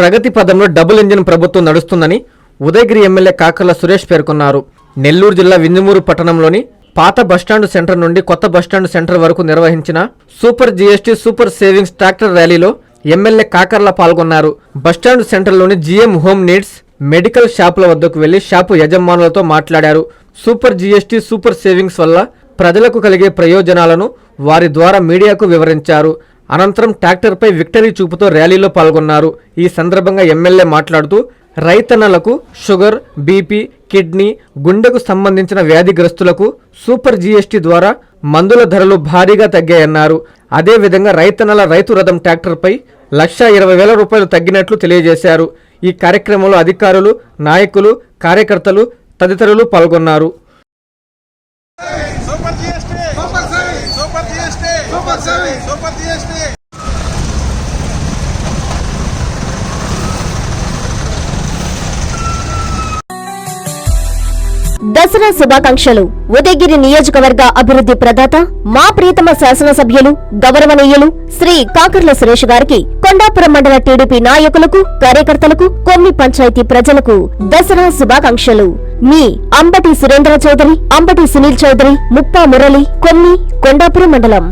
ప్రగతి పదంలో double engine ప్రభుత్వం నడుస్తుందని ఉదయగిరి ఎమ్మెల్యే కాకర్ల సురేష్ పేర్కొన్నారు. నెల్లూరు జిల్లా విందుమూరు పట్టణంలోని పాత బస్టాండ్ సెంటర్ నుండి కొత్త బస్టాండ్ సెంటర్ వరకు నిర్వహించిన super GST super savings tractor ర్యాలీలో ఎమ్మెల్యే కాకర్ల పాల్గొన్నారు. బస్టాండ్ సెంటర్లోని జీఎం హోమ్ నీడ్స్ మెడికల్ షాపుల వద్దకు వెళ్ళి షాపు యజమానులతో మాట్లాడారు. సూపర్ జీఎస్టీ సూపర్ సేవింగ్స్ వల్ల ప్రజలకు కలిగే ప్రయోజనాలను వారి ద్వారా మీడియాకు వివరించారు. అనంతరం ట్రాక్టర్పై విక్టరీ చూపుతో ర్యాలీలో పాల్గొన్నారు. ఈ సందర్భంగా ఎమ్మెల్యే మాట్లాడుతూ రైతన్నలకు షుగర్ బీపీ కిడ్నీ గుండెకు సంబంధించిన వ్యాధిగ్రస్తులకు సూపర్ జీఎస్టీ ద్వారా మందుల ధరలు భారీగా తగ్గాయన్నారు. అదేవిధంగా రైతన్నల రైతు రథం ట్రాక్టర్పై లక్షా ఇరవై వేల రూపాయలు తగ్గినట్లు తెలియజేశారు. ఈ కార్యక్రమంలో అధికారులు నాయకులు కార్యకర్తలు తదితరులు పాల్గొన్నారు super GST super service super GST super seven super GST. Dasara శుభాకాంక్షలు. ఉదయగిరి నియోజకవర్గ అభివృద్ధి ప్రదాత మా ప్రియతమ శాసనసభ్యులు గౌరవనీయులు శ్రీ కాకర్ల సురేష్ గారికి కొండాపురం మండల టీడీపీ నాయకులకు కార్యకర్తలకు కొమ్మి పంచాయతీ ప్రజలకు దసరా శుభాకాంక్షలు. మీ అంబటి సురేంద్ర చౌదరి అంబటి సునీల్ చౌదరి ముప్పా మురళి కొన్ని కొండాపురం మండలం.